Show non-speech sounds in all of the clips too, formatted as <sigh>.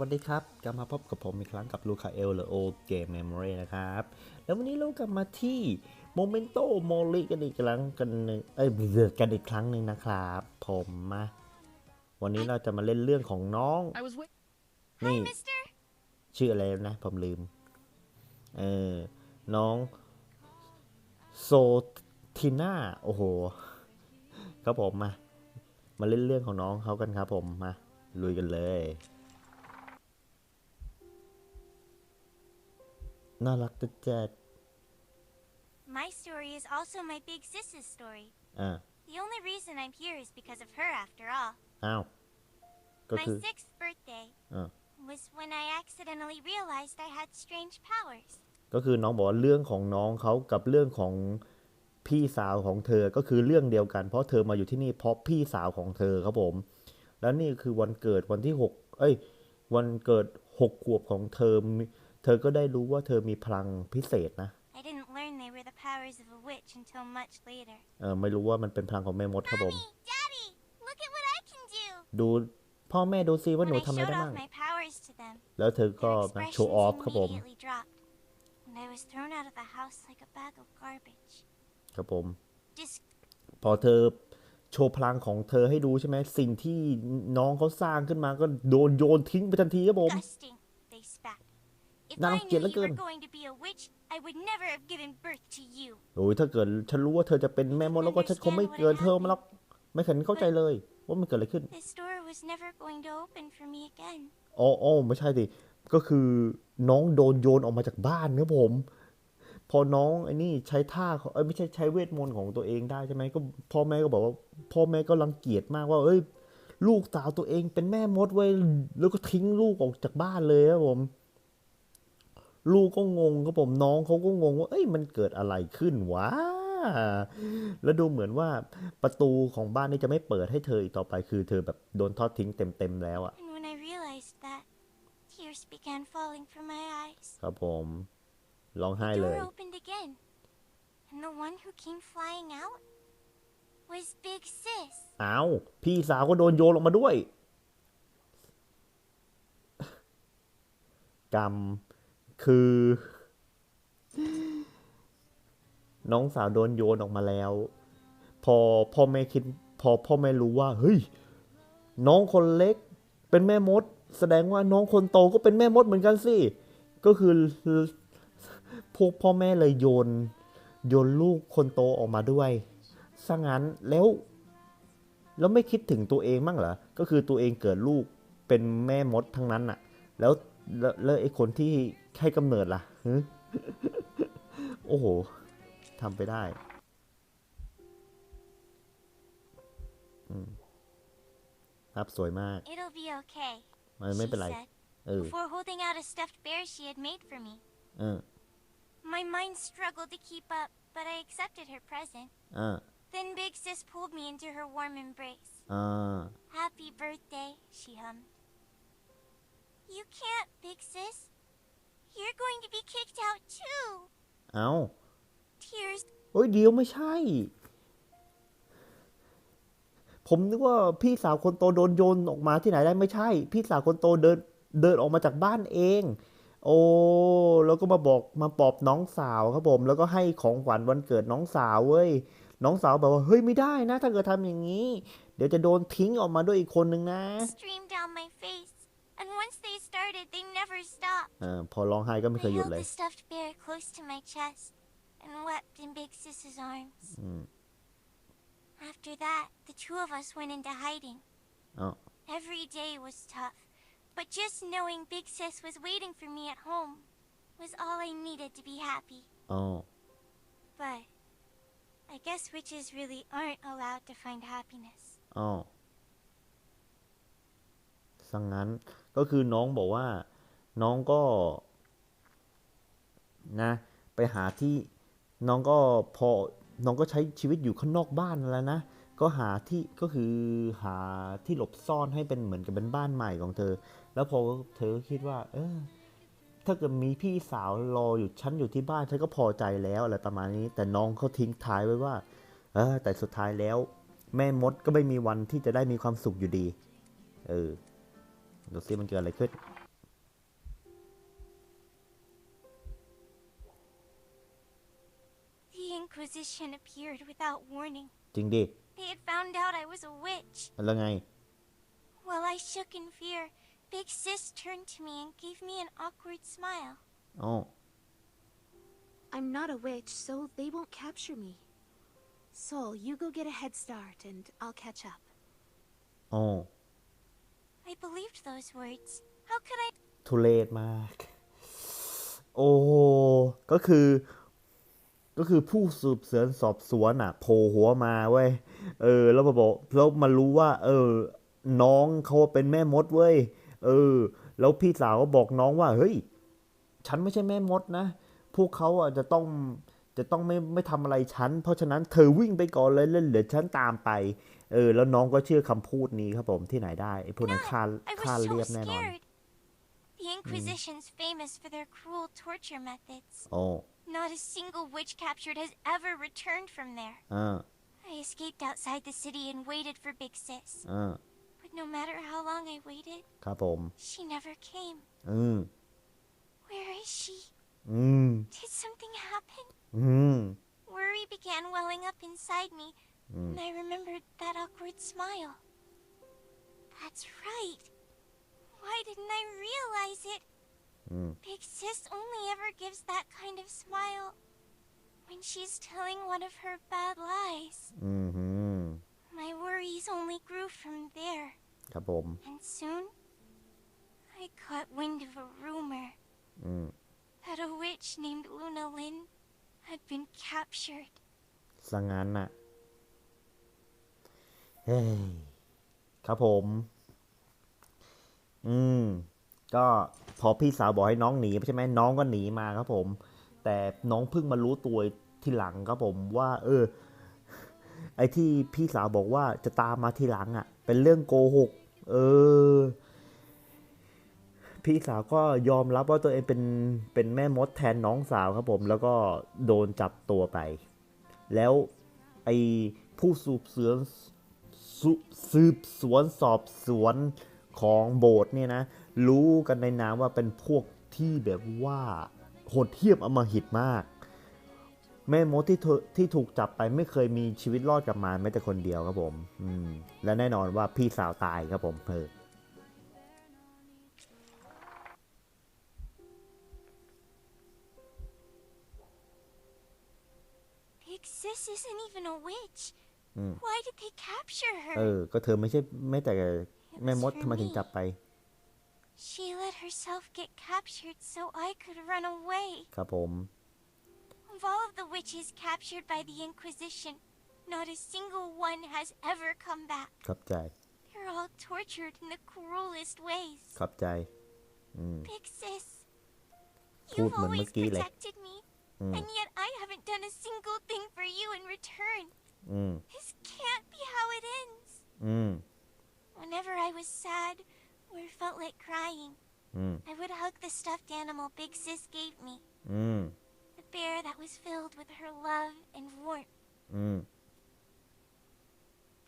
วัสดีครับ กลับมาพบกับผมอีกครั้งกับลูคาเอลหรือโอเกมเมมโมรีนะครับ แล้ววันนี้เรากลับมาที่โมเมนโตโมลิกันอีกครั้งกันหนึ่งเอ้ยเดือดกันอีกครั้งหนึ่งนะครับ ผมมาวันนี้เราจะมาเล่นเรื่องของน้อง I was wait. นี่ Hi, mister. ชื่ออะไรนะผมลืม เออ น้องโซทิน่าโอ้โหครับผมมา มาเล่นเรื่องของน้องเขากันครับผมมาลุยกันเลย น่ารักจัดจัด My story is also my big sis's story. อ่า The only reason I'm here is because of her, after all. อ้าว ก็ My คือ sixth birthday อ่า was when I accidentally realized I had strange powers. ก็คือน้องบอกว่าเรื่องของน้องเขากับเรื่องของพี่สาวของเธอก็คือเรื่องเดียวกัน เพราะเธอมาอยู่ที่นี่เพราะพี่สาวของเธอครับผม แล้วนี่คือวันเกิดวันที่หกเอ้ย วันเกิดหกขวบของเธอมี เธอก็ได้รู้ว่าเธอมีพลังพิเศษนะ I didn't learn they were the powers of a witch until much later. เออไม่รู้ว่ามันเป็นพลังของแม่มดครับผม Mommy, Daddy, look at what I can do. ดูพ่อแม่ดูซิว่า When หนู I ทำอะไร showed ได้ off บ้าง my powers to them, แล้วเธอก็ their มาโช expressions ว์ออฟครับผม immediately dropped, and I was thrown out of the house like a bag of garbage. ครับผม Dis- พอเธอโชว์พลังของเธอให้ดูใช่ไหม สิ่งที่น้องเขาสร้างขึ้นมาก็โดนโยนทิ้งไปทันทีครับผม disgusting, they spat. If Nào, I kiện knew nó you were cơn. going to be a witch, I would never have given birth to you. โอ้ยถ้าเกิดฉันรู้ว่าเธอจะเป็นแม่มดแล้วก็ฉันคงไม่เกินเธอมาหรอกไม่เคยเข้าใจเลยว่ามันเกิดอะไรขึ้น This door was never going to open for me again. อ๋ออ๋อไม่ใช่ดิก็คือน้องโดนโยนออกมาจากบ้านครับผม พอน้องไอ้นี่ใช้ท่าของเอ้ยไม่ใช่ใช้เวทมนต์ของตัวเองได้ใช่ไหมก็พ่อแม่ก็บอกว่า พ่อแม่ก็รังเกียจมากว่า เอ้ย ลูกสาวตัวเองเป็นแม่มดเว้ยแล้วก็ทิ้งลูกออกจากบ้านเลยครับผม ลูกก็งงครับผมน้องเขาก็งงว่า เอ้ยมันเกิดอะไรขึ้นวะแล้วดูเหมือนว่าประตูของบ้านนี่จะไม่เปิดให้เธออีกต่อไปคือเธอแบบโดนทอดทิ้งเต็มๆแล้วอะ And when I realized that, tears began falling from my eyes. ครับผมร้องไห้ The เล door ย opened again, and the one who came flying out was Big Sis. อ้าวพี่สาวก็โดนโยนลงมาด้วย กรรม คือ น้องสาวโดนโยนออกมาแล้ว พอพ่อแม่คิด พอพ่อแม่รู้ว่า เฮ้ย น้องคนเล็ก เป็นแม่มด แสดงว่าน้องคนโตก็เป็นแม่มดเหมือนกันสิ ก็คือพวกพ่อแม่เลยโยน โยนลูกคนโตออกมาด้วยซะงั้นแล้วแล้วไม่คิดถึงตัวเองบ้างเหรอ ก็คือตัวเองเกิดลูกเป็นแม่มดทั้งนั้นน่ะแล้วแล้วแล้วไอ้คนที่ ให้กำเนิดล่ะฮึโอ้โหทำไปได้อืมครับสวยมาก It'll be okay, มันไม่ she เป็นไร said, เออ before holding out a stuffed bear she had made for me. เออ My mind struggled to keep up, but I accepted her present. อ่า Then Big Sis pulled me into her warm embrace. อ่า Happy birthday, she hummed. You can't, Big Sis. You're going to be kicked out too. เอา Tears เฮ้ยเดี๋ยวไม่ใช่ ผมนึกว่าพี่สาวคนโตโดนโยนออกมาที่ไหนได้ไม่ใช่ พี่สาวคนโตเดินเดินออกมาจากบ้านเอง โอ้แล้วก็มาบอกมาปลอบน้องสาวครับผม แล้วก็ให้ของขวัญวันเกิดน้องสาวเว้ย น้องสาวบอกว่าเฮ้ยไม่ได้นะ ถ้าเกิดทำอย่างนี้ เดี๋ยวจะโดนทิ้งออกมาด้วยอีกคนนึงนะ streamed down my face. And once they started, they never stopped. เออพอร้องไห้ก็ไม่ I เคยหยุด held เลย the stuffed bear close to my chest and wept in Big Sis's arms. อืม After that, the two of us went into hiding. อ๋อ Every day was tough, but just knowing Big Sis was waiting for me at home was all I needed to be happy. อ๋อ But I guess witches really aren't allowed to find happiness. อ๋อสังงั้น ก็คือน้องบอกว่าน้องก็นะไปหาที่น้องก็พอน้องก็ใช้ชีวิตอยู่ข้างนอกบ้านแล้วนะ ก็หาที่ก็คือหาที่หลบซ่อนให้เป็นเหมือนกับเป็นบ้านใหม่ของเธอ แล้วพอเธอคิดว่า เออ ถ้าเกิดมีพี่สาวรออยู่ฉันอยู่ที่บ้านฉันก็พอใจแล้วอะไรประมาณนี้ แต่น้องเขาทิ้งท้ายไว้ว่า เออแต่สุดท้ายแล้ว แม่มดก็ไม่มีวันที่จะได้มีความสุขอยู่ดี เออ The Inquisition appeared without warning. They had found out I was a witch. แล้วไง While I shook in fear, Big Sis turned to me and gave me an awkward smile. Oh. I'm not a witch, so they won't capture me. Soul, you go get a head start and I'll catch up. Oh. I believed those words. How could I? ทุเรศมาก โอ้ก็คือ ก็คือผู้สืบสวนสอบสวนอะโผล่หัวมาเว้ย เออ แล้วมาบอกแล้วมารู้ว่า เออ น้องเขาเป็นแม่มดเว้ย เออ แล้วพี่สาวก็บอกน้องว่า เฮ้ย ฉันไม่ใช่แม่มดนะ พวกเขาอะจะต้องจะต้องไม่ไม่ทำอะไรฉัน เพราะฉะนั้นเธอวิ่งไปก่อนเลยแล้วเดี๋ยฉันตามไป เออ แล้วน้องก็เชื่อคำพูดนี้ครับผมที่ไหนได้ไอ้พวกนั้น No, ฆ่า I ฆ่า was เรีย so บแน่นอน scared. The Inquisition's famous for their cruel torture methods. โอ้ Not a single witch captured has ever returned from there. อ่า I escaped outside the city and waited for Big Sis. อ่า But no matter how long I waited, ครับผม she never came. อืม Where is she? อืม Did something happen? อืม Worry began welling up inside me, Mm. and I remembered that awkward smile. That's right. Why didn't I realize it? อืม Big Sis only ever gives that kind of smile when she's telling one of her bad lies. อืมฮึม My worries only grew from there, ครับผม and soon I caught wind of a rumor อืม that a witch named Luna Lynn had been captured. สังงานน่ะ เฮ้ย ครับผม อืม ก็พอพี่สาวบอกให้น้องหนีใช่ไหมน้องก็หนีมาครับผม แต่น้องเพิ่งมารู้ตัวทีหลังครับผมว่า เออ ไอ้ที่พี่สาวบอกว่าจะตามมาทีหลังอะ เป็นเรื่องโกหก เออ พี่สาวก็ยอมรับว่าตัวเองเป็นเป็นแม่มดแทนน้องสาวครับผม แล้วก็โดนจับตัวไป แล้วไอ้ผู้สืบสวน สืบสวนสอบสวนของโบสถ์เนี่ยนะ รู้กันในนามว่าเป็นพวกที่แบบว่าโหดเหี้ยมอมหิตมาก แม่มดที่ที่ถูกจับไปไม่เคยมีชีวิตรอดกลับมาแม้แต่คนเดียวครับผมอืมและแน่นอนว่าพี่สาวตายครับผมเออ Big Sis isn't even a witch. Mm. Why did they capture her? เออ ก็เธอไม่ใช่แม้แต่แม่มดทำไมถึงจับไป She let herself get captured so I could run away. ครับผม Of all of the witches captured by the Inquisition, not a single one has ever come back. ครับใจ They're all tortured in the cruelest ways. ครับใจ อืม Big sis,พูด you've เหมือนเมื่ always อกี้เลย protected me, อืม and yet I haven't done a single thing for you in return. อืม This can't be how it ends. อืม Whenever I was sad or felt like crying, อืม I would hug the stuffed animal Big Sis gave me, อืม the bear that was filled with her love and warmth. อืม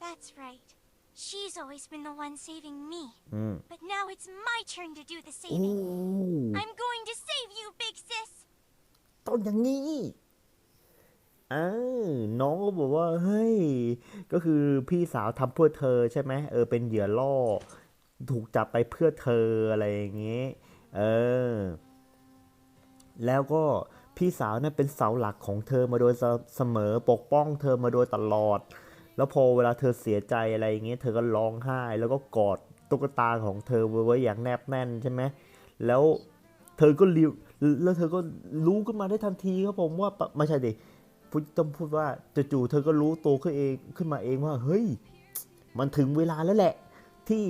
That's right. She's always been the one saving me, อืม but now it's my turn to do the โอ้ saving. I'm going to save you, Big Sis. ต้องอย่างนี้ อ้าน้องก็บอกว่า เฮ้ย ก็คือพี่สาวทำเพื่อเธอใช่ไหมเออ เป็นเหยื่อล่อ ถูกจับไปเพื่อเธออะไรอย่างเงี้ยเออ แล้วก็พี่สาวเนี่ยเป็นเสาหลักของเธอมาโดยเสมอ ปกป้องเธอมาโดยตลอด แล้วพอเวลาเธอเสียใจอะไรอย่างเงี้ย เธอก็ร้องไห้ แล้วก็กอดตุ๊กตาของเธอไว้อย่างแนบแน่นใช่ไหม แล้วเธอก็ริวแล้วเธอก็รู้ขึ้นมาได้ทันทีครับผมว่าไม่ใช่ดิ พูดต้องพูดว่าจู่ๆเธอก็รู้ตัวขึ้นเองขึ้นมาเองว่า เฮ้ย มันถึงเวลาแล้วแหละ ที่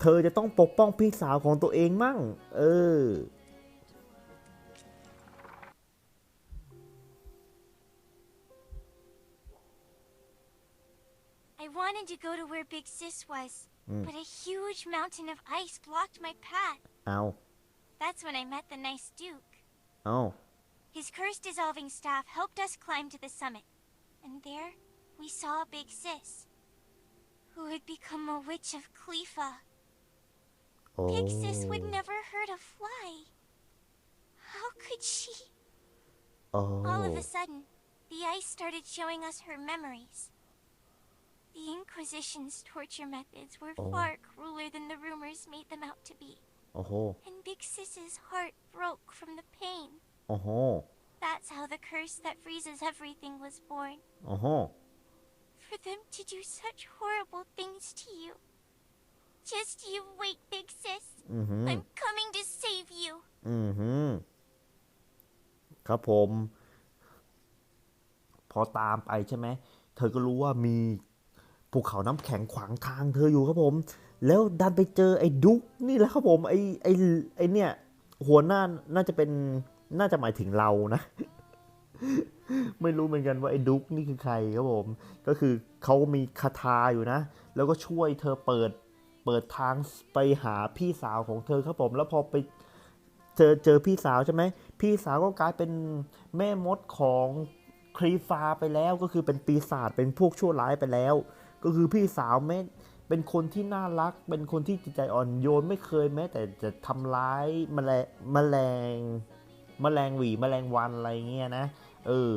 เธอจะต้องปกป้องพี่สาวของตัวเองมั่ง เออ I wanted to go to where Big Sis was, Mm. but a huge mountain of ice blocked my path. เอา That's when I met the nice Duke. เอา His curse-dissolving staff helped us climb to the summit. And there, we saw Big Sis, who had become a witch of Clefa. Oh. Big Sis would oh. never hurt a fly. How could she? Oh. All of a oh. sudden, the ice started showing us her memories. The Inquisition's torture methods were oh. far crueler than the rumors made them out to be. Oh. And Big Sis's heart broke from the pain. โอ้โห That's how the curse that freezes everything was born. โอ้โห For them to do such horrible things to you. Just you wait, Big Sis. อือหือ I'm coming to save you. อือหือ ครับผม พอตามไปใช่ไหม เธอก็รู้ว่ามีภูเขาน้ำแข็งขวางทางเธออยู่ครับผม แล้วดันไปเจอไอ้ดุ๊กนี่แหละครับผม ไอ้ไอ้ไอ้เนี่ย หัวหน้าน่าจะเป็น น่าจะหมายถึงเรานะ ไม่รู้เหมือนกันว่าไอ้ดุ๊กนี่คือใครครับผม ก็คือเขามีคาถาอยู่นะ แล้วก็ช่วยเธอเปิดเปิดทางไปหาพี่สาวของเธอครับผม แล้วพอไปเจอเจอพี่สาวใช่ไหม พี่สาวก็กลายเป็นแม่มดของครีฟาไปแล้วก็คือเป็นปีศาจเป็นพวกชั่วร้ายไปแล้ว ก็คือพี่สาวแม่เป็นคนที่น่ารัก เป็นคนที่จิตใจอ่อนโยนไม่เคยแม้แต่จะทำร้ายแมลงแมลง แมลงหวีแมลงวันอะไรเงี้ยนะ เออ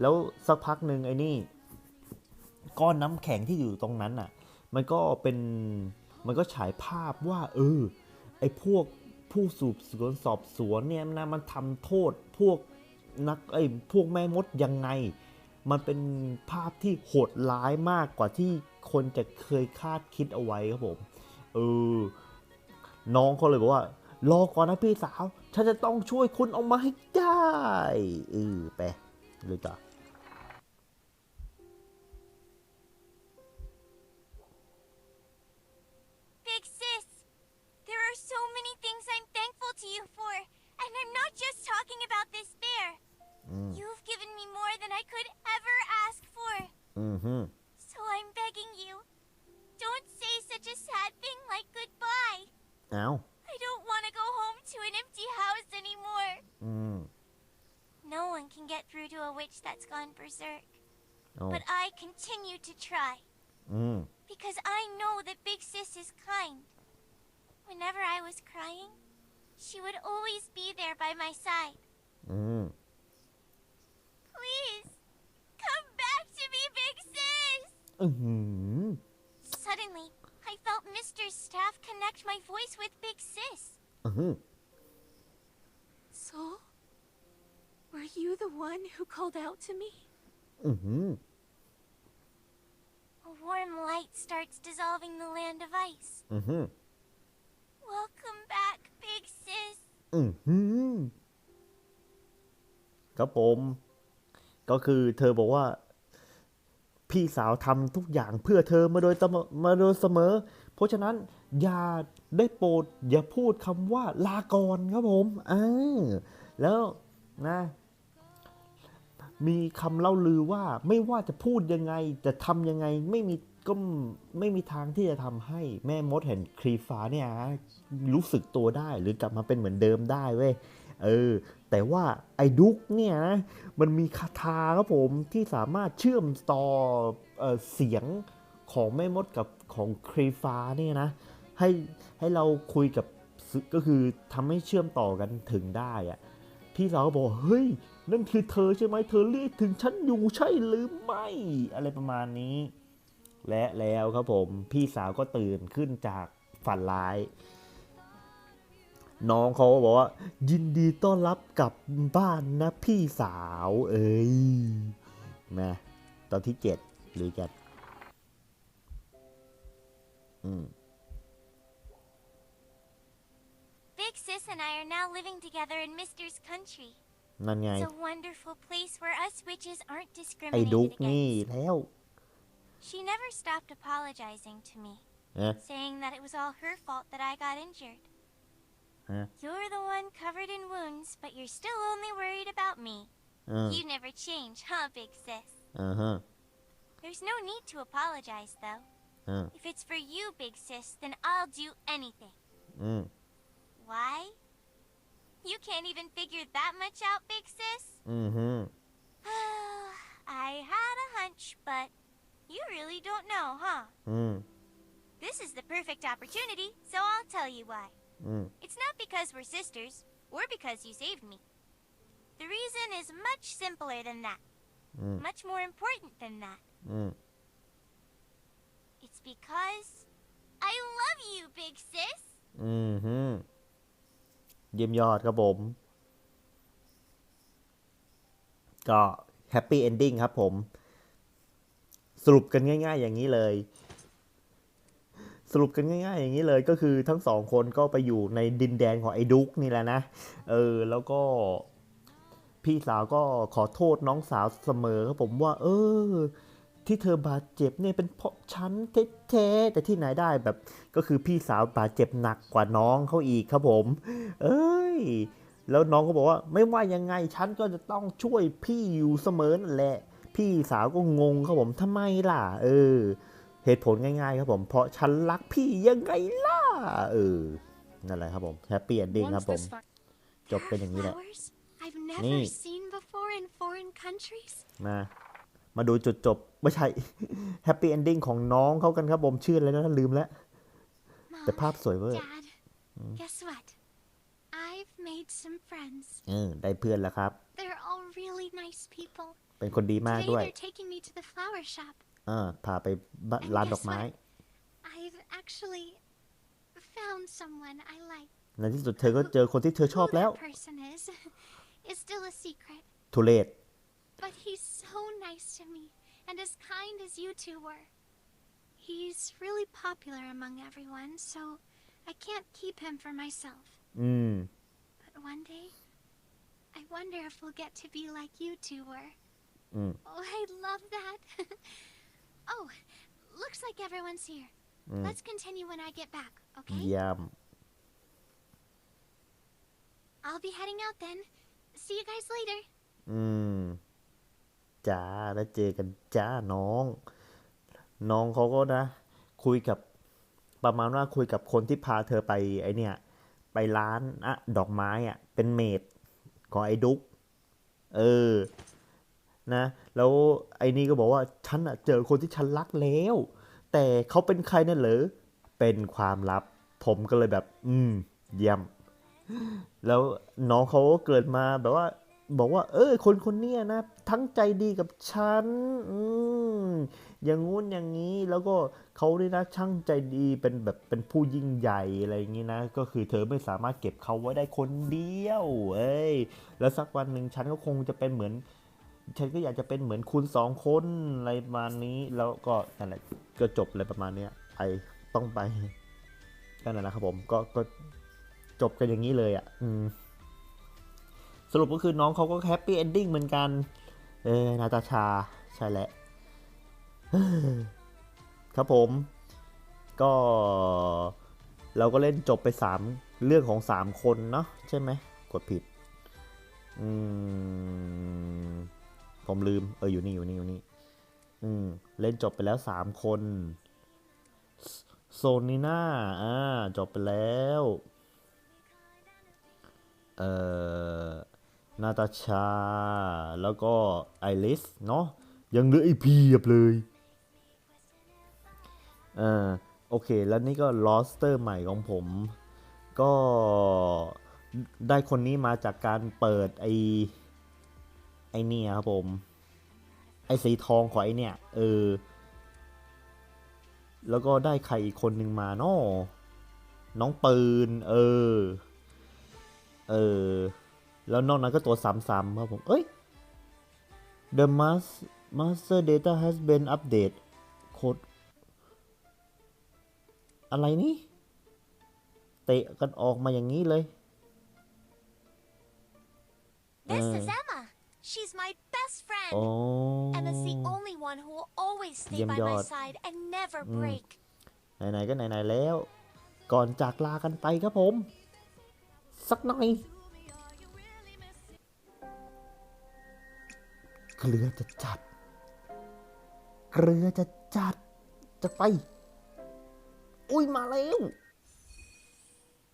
แล้วสักพักหนึ่งไอ้นี่ ก้อนน้ำแข็งที่อยู่ตรงนั้นอะ มันก็เป็นมันก็ฉายภาพว่า เออ ไอ้พวกผู้สืบสวนสอบสวนเนี่ยนะมันทำโทษพวกนักไอ้พวกแม่มดยังไง มันเป็นภาพที่โหดร้ายมากกว่าที่คนจะเคยคาดคิดเอาไว้ครับผม เออ น้องเขาเลยบอกว่า รอก่อนนะพี่สาว ฉันจะต้องช่วยคุณออกมาให้ได้เออไปเลยจ้ะ Big Sis, there are so many things I'm thankful to you for. And I'm not just talking about this bear. อืม You've given me more than I could ever ask for. อือฮึ So I'm begging you, don't say such a sad thing like goodbye. เอา empty house anymore. Mm. No one can get through to a witch that's gone berserk. Oh. But I continue to try. Mm. Because I know that Big Sis is kind. Whenever I was crying, she would always be there by my side. Mm. Please, come back to me, Big Sis! Mm -hmm. Suddenly, I felt Mr. Staff connect my voice with Big Sis. Mm -hmm. Soul? Were you the one who called out to me? อือหือ A warm light starts dissolving the land of ice. อือหือ Welcome back, Big Sis. อือหือครับผม ก็คือเธอบอกว่า พี่สาวทำทุกอย่างเพื่อเธอมาโดยตมมาโดยเสมอ เพราะฉะนั้นอย่า ได้โปรดอย่าพูดคำว่าลาก่อนครับผมอ่าแล้วนะมีคำเล่าลือว่าไม่ว่าจะพูดยังไงจะทำยังไงไม่มีก็ไม่มีทางที่จะทำให้แม่มดแห่งครีฟ้าเนี่ยรู้สึกตัวได้หรือกลับมาเป็นเหมือนเดิมได้เว้ยเออ แต่ว่าไอ้ดุ๊กเนี่ยนะมันมีคาถาครับผมที่สามารถเชื่อมต่อเออเสียงของแม่มดกับของครีฟ้าเนี่ยนะ ให้ให้เราคุยกับก็คือทำให้เชื่อมต่อกันถึงได้อะพี่สาวก็บอกเฮ้ยนั่นคือเธอใช่ไหมเธอเรียกถึงฉันอยู่ใช่หรือไม่ อะไรประมาณนี้ และแล้วครับผมพี่สาวก็ตื่นขึ้นจากฝันร้าย น้องเขาก็บอกว่า ยินดีต้อนรับกลับบ้านนะพี่สาว เอ้ยมาตอนที่เจ็ดหรือกันอืม and I are now living together in Mister's country. นั่นไง It's a wonderful place where us witches aren't ไอ้ดุก discriminated นี่ against. แล้ว She never stopped apologizing to me, นะ saying that it was all her fault that I got injured. Huh? You're the one covered in wounds, but you're still only worried about me. อ่า You never change, huh, Big Sis? อ่าฮะ There's no need to apologize, though. อ่า If it's for you, Big Sis, then I'll do anything. อืม why? You can't even figure that much out, Big Sis? Mm-hmm. <sighs> I had a hunch, but you really don't know, huh? Mm. This is the perfect opportunity, so I'll tell you why. Mm. It's not because we're sisters, or because you saved me. The reason is much simpler than that. Mm. Much more important than that. Mm. It's because I love you, big sis. Mm-hmm. เยี่ยมยอดครับผม ก็แฮปปี้เอนดิ้งครับผม สรุปกันง่าย ๆ อย่างนี้เลย สรุปกันง่าย ๆ อย่างนี้เลยก็คือทั้งสองคนก็ไปอยู่ในดินแดนของไอ้ดุ๊กนี่แหละนะ เออ แล้วก็พี่สาวก็ขอโทษน้องสาวเสมอครับผมว่า เออ ที่เธอบาดเจ็บเนี่ยเป็นเพราะฉันแท้ๆแต่ที่ไหนได้แบบ ก็คือพี่สาวบาดเจ็บหนักกว่าน้องเขาอีกครับผม เอ้ย แล้วน้องก็บอกว่าไม่ว่ายังไงฉันก็จะต้องช่วยพี่อยู่เสมอนั่นแหละ พี่สาวก็งงครับผมทำไมล่ะ เออ เหตุผลง่ายๆ ครับผม เพราะฉันรักพี่ยังไงล่ะ เออ นั่นแหละครับผมแฮปปี้เอนดิ้งครับผม จบ There เป็น are อย่างนี้แหละ flowers I've never Nee. seen before in foreign countries. มา มาดูจุดจบไม่ใช่แฮปปี้เอนดิ้งของน้องเขากันครับผมชื่ออะไรนะลืมแล้ว แต่ Mom, ภาพสวยเวอร์ Dad, guess what? I've made some friends. เออได้เพื่อนแล้วครับ They're all really nice people. เป็นคนดีมาก Today ด้วย they're taking me to the flower shop. อ่าพาไปบ้านร้านดอกไม้ I've actually found someone I like. ในที่สุดเธอก็เจอคนที่เธอชอบ Who แล้ว that person is is still a secret. ทุเรศ But he's so nice to me and as kind as you two were. He's really popular among everyone, so I can't keep him for myself. Mm. But one day, I wonder if we'll get to be like you two were. Mm. Oh, I love that. <laughs> oh, looks like everyone's here. Mm. Let's continue when I get back, okay? Yeah. I'll be heading out then. See you guys later. Hmm. จ้าแล้วเจอกันจ้าน้อง น้องเขาก็นะ คุยกับประมาณว่าคุยกับคนที่พาเธอไปไอเนี่ย ไปร้านอะดอกไม้อะเป็นเมดของไอ้ดุ๊กเออ นะ แล้วไอ้นี่ก็บอกว่าฉันอะเจอคนที่ฉันรักแล้ว แต่เขาเป็นใครนั่นเหรอเป็นความลับ ผมก็เลยแบบ อืม เยี่ยม แล้วน้องเขาก็เกิดมาแบบว่า บอกว่า เออ คนคนเนี้ยนะ ทั้งใจดีกับฉันอืมอย่างงู้นอย่างนี้แล้วก็เขาเนี่ยนะช่างใจดีเป็นแบบเป็นผู้ยิ่งใหญ่อะไรอย่างนี้นะ ก็คือเธอไม่สามารถเก็บเขาไว้ได้คนเดียวเอ้ยแล้วสักวันหนึ่งฉันก็คงจะเป็นเหมือน ฉันก็อยากจะเป็นเหมือนคุณสองคนอะไรประมาณนี้แล้วก็นั่นแหละก็จบอะไรประมาณเนี้ยไปต้องไปก็นั่นแหละครับผมก็ก็จบกันอย่างนี้เลยอะ อืม สรุปก็คือน้องเขาก็แฮปปี้เอนดิ้งเหมือนกัน เออนาตาชา ใช่แหละ ครับผม ก็เราก็เล่นจบไปสามเรื่องของสามคนเนาะใช่ไหม กดผิด อืม ผมลืม เอออยู่นี่อยู่นี่อยู่นี่ อืม เล่นจบไปแล้วสามคนโซนิน่า อ่า จบไปแล้ว เอ่อ นาตาชา แล้วก็ไอริสเนาะยังเหลืออีกเพียบเลยเออโอเค แล้วนี่ก็ลอสเตอร์ใหม่ของผม ก็ได้คนนี้มาจากการเปิดไอไอเนี่ยครับผม ไอสีทองของไอเนี่ย เออ แล้วก็ได้ใครอีกคนหนึ่งมาเนาะน้องปืน เออ เออ แล้วนอกนั้นก็ตัวซ้ำๆครับผม เอ้ย The mas master data has been update โคดอะไรนี่ เตะกันออกมาอย่างนี้เลย This Uh. is Emma. She's my best friend. อ๋อ Emma's the only one who will always stay Diêm by my giọt. side and never Ừ. break. ไหนๆก็ไหนๆแล้ว ก่อนจากลากันไปครับผม สักหน่อย เกลือจะจัด เกลือจะจัด จะไป อุ้ยมาแล้ว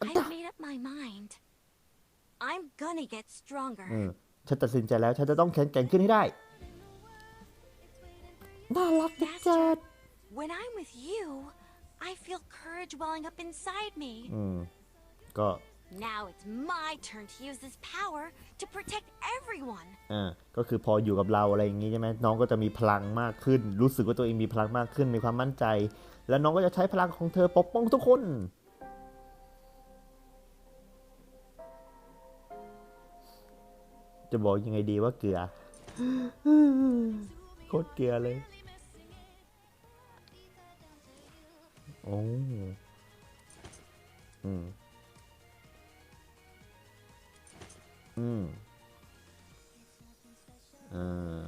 I've made up my mind. I'm gonna get stronger. อืมฉันตัดสินใจแล้ว ฉันจะต้องแข็งแกร่งขึ้นให้ได้ น่ารักจะจัด When I'm with you, I feel courage welling up inside me. อืมก็ Now it's my turn to use this power to protect everyone. อ่าก็คือพออยู่กับเราอะไรอย่างงี้ใช่ไหมน้องก็จะมีพลังมากขึ้น รู้สึกว่าตัวเองมีพลังมากขึ้นมีความมั่นใจ แล้วน้องก็จะใช้พลังของเธอปกป้องทุกคน จะบอกยังไงดีว่าเกลือโคตรเกลือเลยโอ้อืม อืมเออ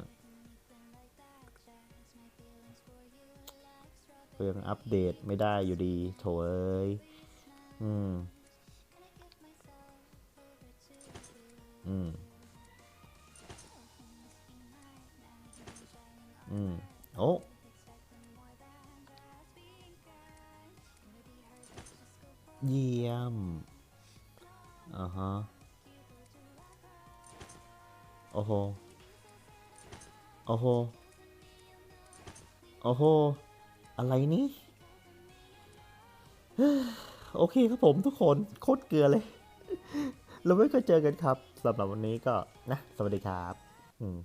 ก็ยังอัปเดตไม่ได้อยู่ดีโถเอ้ยอืม อืม อืม โอ้โห โอ้โห โอ้โห อะไรนี่โอเคครับผมทุกคนโคตรเกลือเลย เราไม่เคยเจอกันครับสำหรับวันนี้ก็นะ สวัสดีครับ อืม